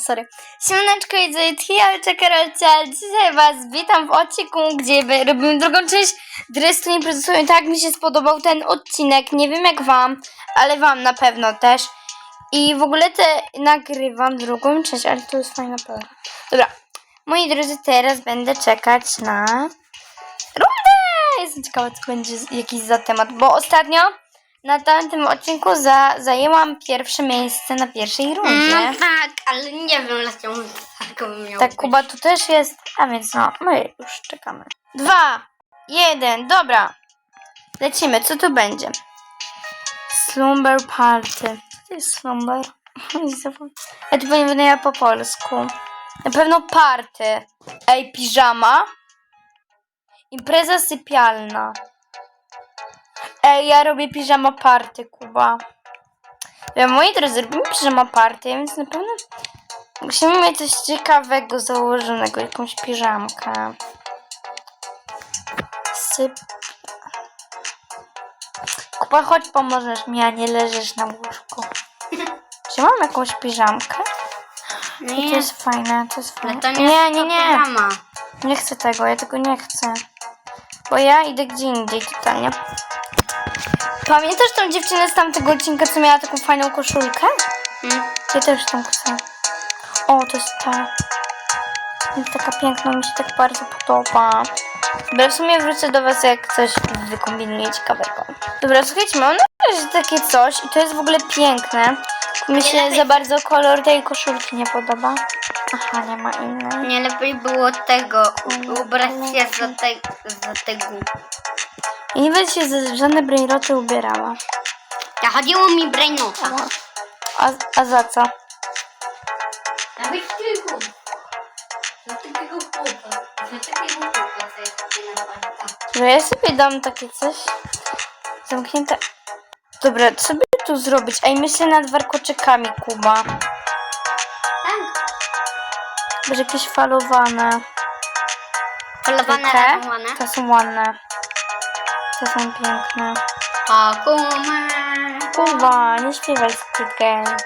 sorry. Siemaneczko, jest ja Karolcia. Dzisiaj was witam w odcinku, gdzie robimy drugą część Dresu Imprezują. Tak mi się spodobał ten odcinek. Nie wiem jak wam, ale wam na pewno też. I w ogóle te nagrywam drugą część, ale to jest fajna pora. Dobra, moi drodzy, teraz będę czekać na rundę. Jestem ciekawa, co będzie jakiś za temat, bo ostatnio na tamtym odcinku za, zajęłam pierwsze miejsce na pierwszej rundzie. No tak, ale nie wiem dlaczego tak miał Tak. Kuba tu też jest, a więc no, my już czekamy. Dwa, jeden, dobra. Lecimy, co tu będzie? Slumber Party. Co to jest slumber? Ja to powinien ja po polsku. Na pewno party. Ej, piżama. Impreza sypialna. Ej, ja robię piżama party, Kuba. Ja, moi drodzy, robimy piżama party, więc na pewno Musimy mieć coś ciekawego założonego, jakąś piżamkę. Syp. Kupa, chodź pomożesz mi, a nie leżysz na łóżku. Czy mam jakąś piżamkę? I to Nie, jest fajne, to jest fajne. to nie, nie, nie, nie. Nie chcę tego, ja tego nie chcę. Bo ja idę gdzie indziej totalnie. Pamiętasz tą dziewczynę z tamtego odcinka, co miała taką fajną koszulkę? Hmm. Ja też tą chcę. O, to jest ta. Jest taka piękna, mi się tak bardzo podoba. Dobra, w sumie wrócę do was, jak coś wykombinuję ciekawego. Dobra, słuchajcie, mam na razie takie coś i to jest w ogóle piękne. Mi się lepiej- za bardzo kolor tej koszulki nie podoba. Aha, nie ma innej. Nie lepiej było tego, u- ubrać się za, te, za tego. I nie będę się za żadne brainroty ubierała. Ja chodziło mi brainota. A, a za co? Nawet tylko. Za takiego chłopa. Za takiego chłopa, co jest na Że ja sobie dam takie coś zamknięte. Dobra, co by tu zrobić? Ej, myślę nad warkoczykami, Kuba. Tak. Może jakieś falowane. Polowane, Te? radowane. Te są ładne. Te są piękne. Hakuma. Kuba, nie śpiewaj Squid Game.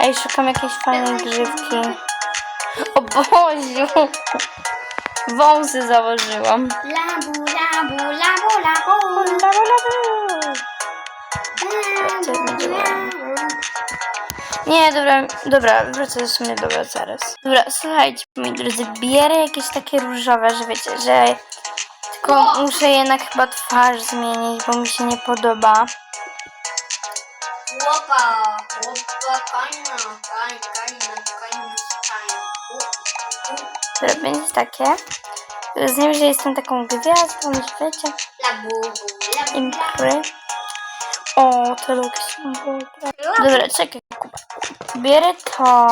Ej, szukam jakiejś fajnej grzywki. O Boziu! Wąsy założyłam. Labu, labu, labu, labu. Labu, labu. Będzie ładne. Nie, dobra, dobra, wrócę do sumie, dobra, zaraz. Dobra, słuchajcie, moi drodzy, bierę jakieś takie różowe, że wiecie, że tylko muszę jednak chyba twarz zmienić, bo mi się nie podoba. Łopa, łopa, kajna, kaj, kajna, kajna, kajna. Dobra, będzie takie. Z nim, że jestem taką gwiazdą, że wiecie, Labu, labu, impry. O, te luki są dobre. Dobra, czekaj, Kuba. Bierę to,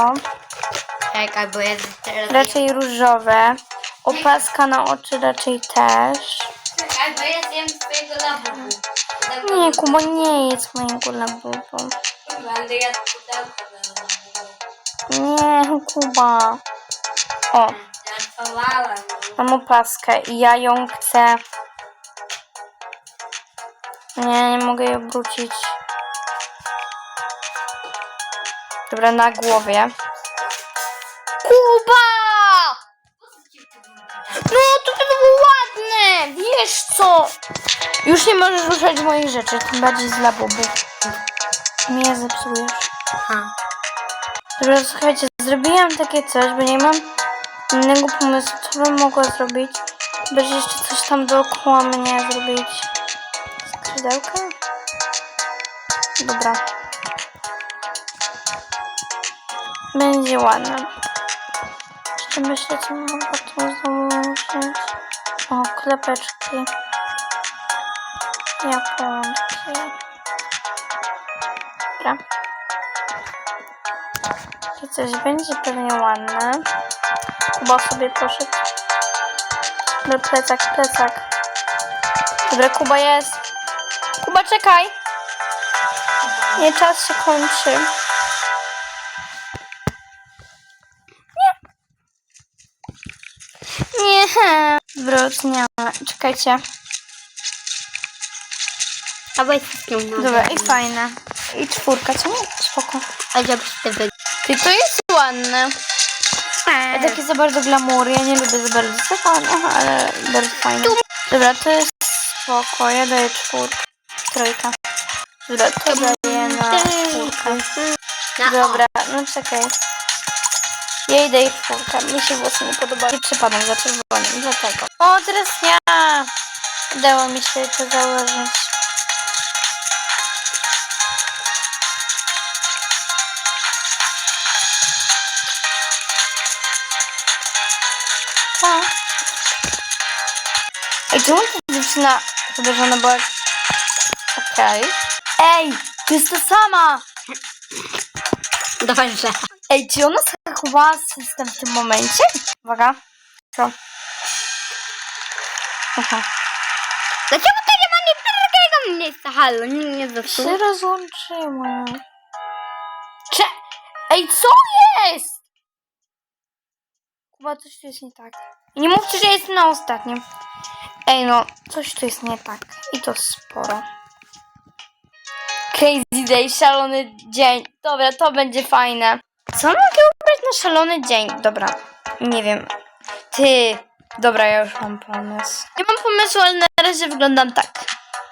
Czekaj, bo jest teraz... raczej różowe. Opaska na oczy raczej też. Czekaj, bo ja zjem twojego labu. Nie, Kuba, nie jest mojego labubu. Będę jadł pudełko Nie, Kuba. O, mam opaskę i ja ją chcę. Nie, nie mogę jej obrócić. Dobra, na głowie. Kuba! No, to to było ładne! Wiesz co? Już nie możesz ruszać moich rzeczy, tym bardziej z labubu. Nie zepsujesz. Aha. Dobra, słuchajcie, zrobiłam takie coś, bo nie mam innego pomysłu, co bym mogła zrobić. Bez jeszcze coś tam dookoła mnie zrobić. Skrzydełka? Dobra. Będzie ładne. Jeszcze myślę, co mogę tu założyć. O, klepeczki. Japońskie. Dobra. To coś będzie pewnie ładne. Kuba sobie poszedł. Dobra, plecak, plecak. Dobra, Kuba jest. Kuba, czekaj. Nie, czas się kończy. Nie. Nie. Nie. Czekajcie. Dawaj wszystkim na Dobra, i fajne. I czwórka, co nie? Spoko. A żebyś ty wy... Ty, to jest ładne. Ja takie za bardzo glamury, ja nie lubię za bardzo Stefana, ale bardzo fajne. Dobra, to jest spoko, ja daję czwórkę. Trójka. Dobra, to daję na czwórkę. Dobra, no czekaj. Ja jej daję czwórkę, mi się włosy nie podobają. I przypadam za czerwonym, dlatego. O, teraz ja! Udało mi się to założyć. Co? Ej, czemu ta dziewczyna chyba, że ona była... Okej. Ej, to jest ta sama! O, dobrze. Ej, czy ona zachowała system w tym momencie? Uwaga. Co? Aha. Dlaczego to nie ma nic takiego miejsca? Halo, nie, nie Się zepsuł. rozłączyła. Cze... Ej, co jest? Chyba coś tu jest nie tak. I nie mówcie, że jest na ostatnim. Ej, no, coś tu jest nie tak. I to sporo. Crazy day, szalony dzień. Dobra, to będzie fajne. Co mogę ubrać na szalony dzień? Dobra, nie wiem. Ty. Dobra, ja już mam pomysł. Nie mam pomysłu, ale na razie wyglądam tak.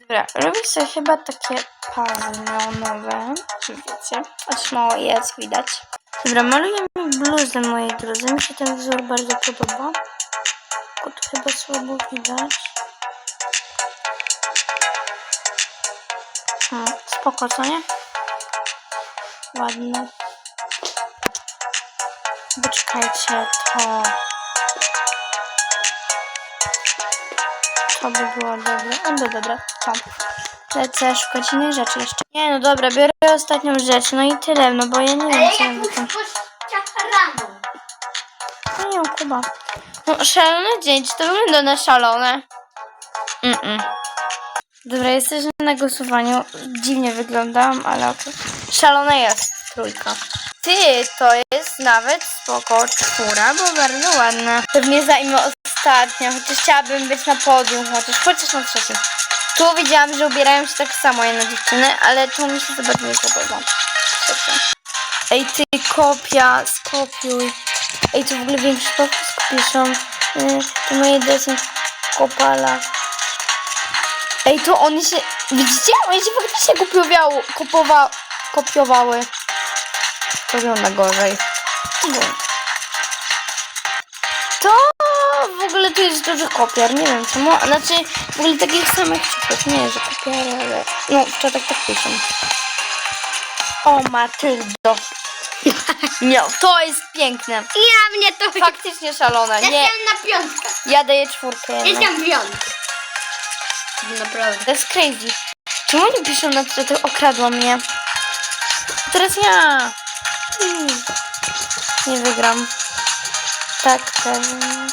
Dobra, robię sobie chyba takie pazy neonowe. Wiecie? Choć mało jest, widać. Dobra, malujemy bluzę, moi drodzy. Mi się ten wzór bardzo podoba. Tylko tu chyba słabo widać. Spoko, co nie? Ładne. Poczekajcie, to... To by było dobre. No no dobra, to. Lecę szukać innej rzeczy jeszcze. Nie no dobra, biorę ostatnią rzecz, no i tyle, no bo ja nie wiem co ja wykonam. rano. No nie, Kuba. No szalony dzień, czy to wygląda na szalone? Mm-mm. Dobra, jesteśmy na głosowaniu. Dziwnie wyglądam, ale okej. Szalone jest trójka. Ty, to jest nawet spoko czwóra, bo bardzo ładna. Pewnie zajmę ostatnia, chociaż chciałabym być na podium, chociaż, chociaż na trzecim. Tu widziałam, że ubierają się tak samo jedne dziewczyny, ale to mi się bardzo nie podoba. Ej, ty kopia, skopiuj. Ej, tu w ogóle większy podpis piszą. Yy, to moje desy kopala. Ej, to oni się... Widzicie? Oni się faktycznie kopiowało, kopowa, kopiowały. To wygląda gorzej. To w ogóle tu jest duży kopiar, nie wiem czemu. Znaczy, w ogóle takich samych ciuchów. Nie, że kopiary, ale... No, w czatach tak piszą. O, Matyldo. Nie, to jest piękne. Ja mnie to... Faktycznie szalone. Ja Nie, jestem na piątkę. ja daję czwórkę. jedną. Jestem piątkę. Naprawdę. To jest crazy. Czemu oni piszą na to, okradła mnie? Teraz ja. Hmm. Nie wygram. Tak, pewnie.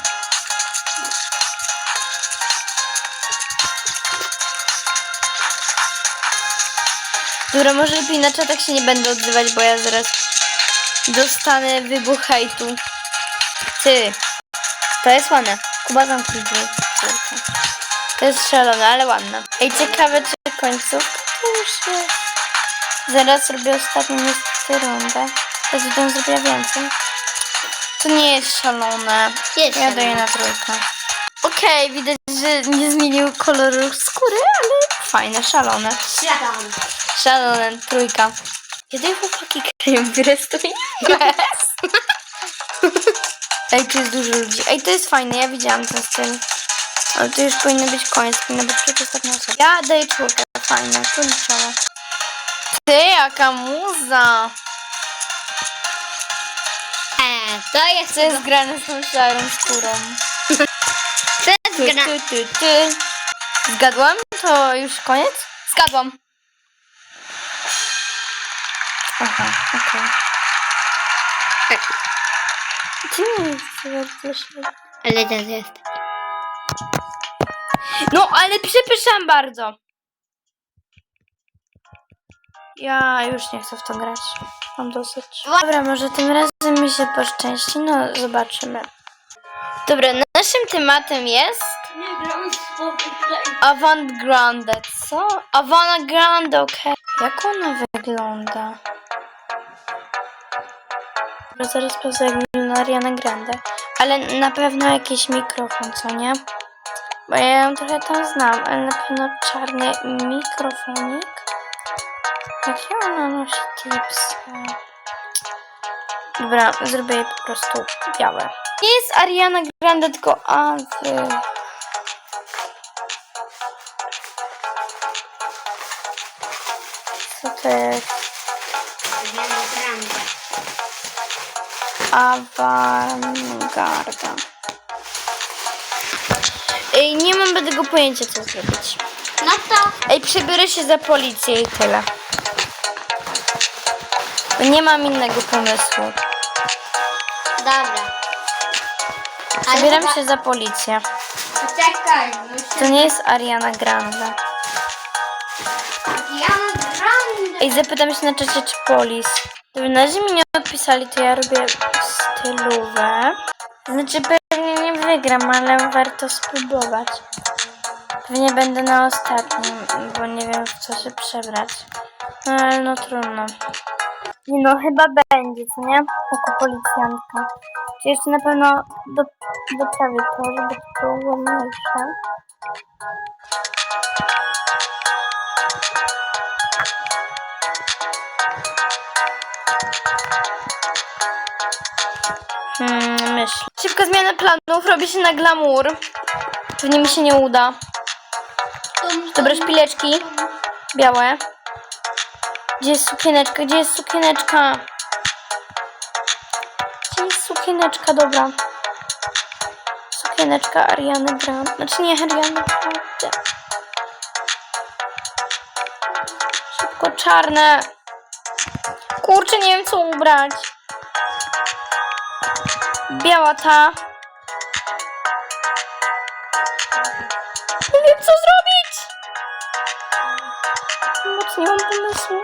Dobra, może lepiej na się nie będę odzywać, bo ja zaraz dostanę wybuch hejtu. Ty. To jest ładne. Kuba zamknij. To jest szalone, ale ładne. Ej, ciekawe czy końcówka już jest. Zaraz robię ostatnią niestety rundę. Ja zresztą zrobię więcej. To nie jest szalone. Jest Ja daję na trójkę. Okej, widać, że nie zmienił koloru skóry, ale fajne, szalone. Siadam. Szalone, trójka. Kiedy chłopaki kryją? Yes. Ej, tu jest dużo ludzi. Ej, to jest fajne, ja widziałam ten styl. Ale to już powinno być koniec, powinna być przedostatnia osoba. Ja daję czwórkę, fajne, to liczone. Ty, jaka muza! E, to jest... Co jest grane z tą szarą skórą? To jest Ty, gra... ty, ty, ty. Zgadłam? To już koniec? Zgadłam. Aha, okej. Ty nie jest bardzo śmieszne. Ale to jest... No, ale przepraszam bardzo. Ja już nie chcę w to grać. Mam dosyć. Dobra, może tym razem mi się poszczęści. No, zobaczymy. Dobra, naszym tematem jest Nie gramy w Avant Grandec. Co? Avana Grande, okej. Jak ona wygląda? Zaraz jak wygląda Ariana Grande. Ale na pewno jakiś mikrofon, co nie? Bo ja ją trochę tam znam, ale na pewno czarny mikrofonik. Jakie ona nosi tipsy? Dobra, zrobię je po prostu białe. Nie jest Ariana Grande, tylko Avril. Co to jest? Ariana Grande. Awangarda. Ej, nie mam tego pojęcia, co zrobić. No to Ej, przebiorę się za policję i tyle. Bo nie mam innego pomysłu. dobra. Przebieram chyba- się za policję. Poczekaj, To muszę... nie jest Ariana Grande. Ariana Grande. Ej, zapytam się na czacie, czy polis. Gdyby na razie mi nie odpisali, to ja robię stylówę. Znaczy, pewnie nie wygram, ale warto spróbować. Pewnie będę na ostatnim, bo nie wiem, w co się przebrać. No, ale no trudno. No, chyba będzie, co nie? Jako policjantka. Czy jeszcze na pewno do, doprawię to, żeby to było ładniejsze. Myślę. Szybka zmiana planów, robi się na glamour. Pewnie mi się nie uda. Dobra, szpileczki. Białe. Gdzie jest sukieneczka? Gdzie jest sukieneczka? Gdzie jest sukieneczka? Dobra. Sukieneczka Ariany Grande. Znaczy nie Ariany Grande. Szybko czarne. Kurczę, nie wiem co ubrać. Biała ta. Nie wiem co zrobić. Moc nie mam pomysłu.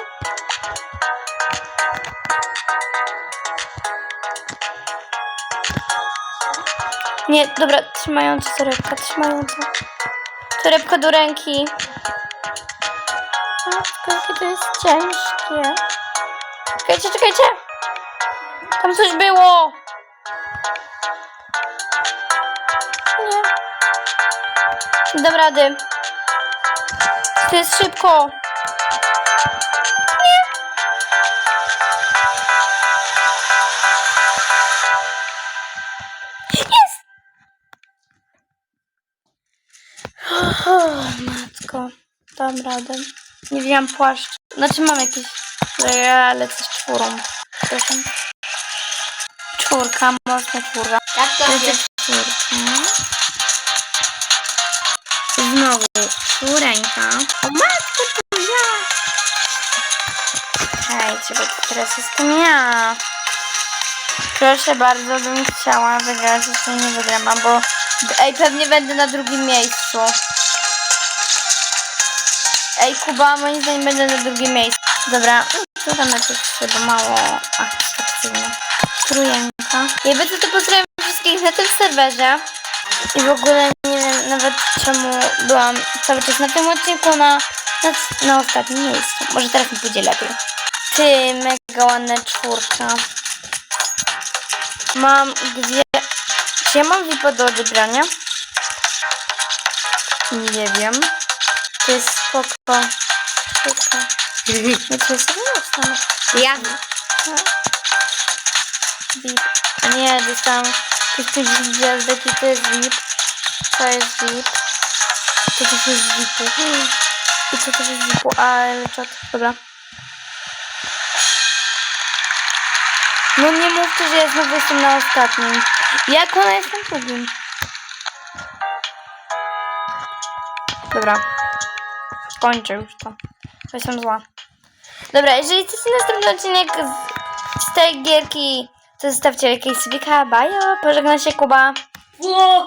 Nie, dobra, trzymająca torebka, trzymająca. Torebka do ręki. Jakie to jest ciężkie. Czekajcie, czekajcie. Tam coś było. Nie dam rady. To jest szybko. Nie. Jest. O, matko. Dam radę. Nie wziąłam płaszcz. Znaczy mam jakiś... Ja lecę z czwórą. Przepraszam. Czwórka, mocno czwórka. Jak to Lecę jest? czwórka. Znowu czwóreńka. O matko, to ja! Hej, trzeba teraz jestem ja. Proszę bardzo, bym chciała wygrać, jeszcze nie wygram, bo... Ej, pewnie będę na drugim miejscu. Ej, Kuba, moim zdaniem będę na drugim miejscu. Dobra, to tam jakoś chyba mało atrakcyjne. Trójęka. Jakby to, to pozdrawiam wszystkich na tym serwerze. I w ogóle nie wiem nawet czemu byłam cały czas na tym odcinku na, na, na ostatnim miejscu. Może teraz mi pójdzie lepiej. Ty, mega ładna czwórka. Mam dwie... Czy ja mam VIPa do odebrania? Nie wiem. To jest spoko. Spoko. Ja to jest. Ja. VIP. Nie, dostałam pięć gwiazdek i to jest VIP. To jest VIP. To też jest VIPu. I to też jest VIPu, ale czat. Dobra. No nie mówcie, że ja znowu jestem na ostatnim. Jak ona jest na drugim? Dobra. Kończę już to. To jestem zła. Dobra, jeżeli chcecie następny odcinek z, z tej gierki, to zostawcie jakieś subika, bajo, pożegna się Kuba. Ło!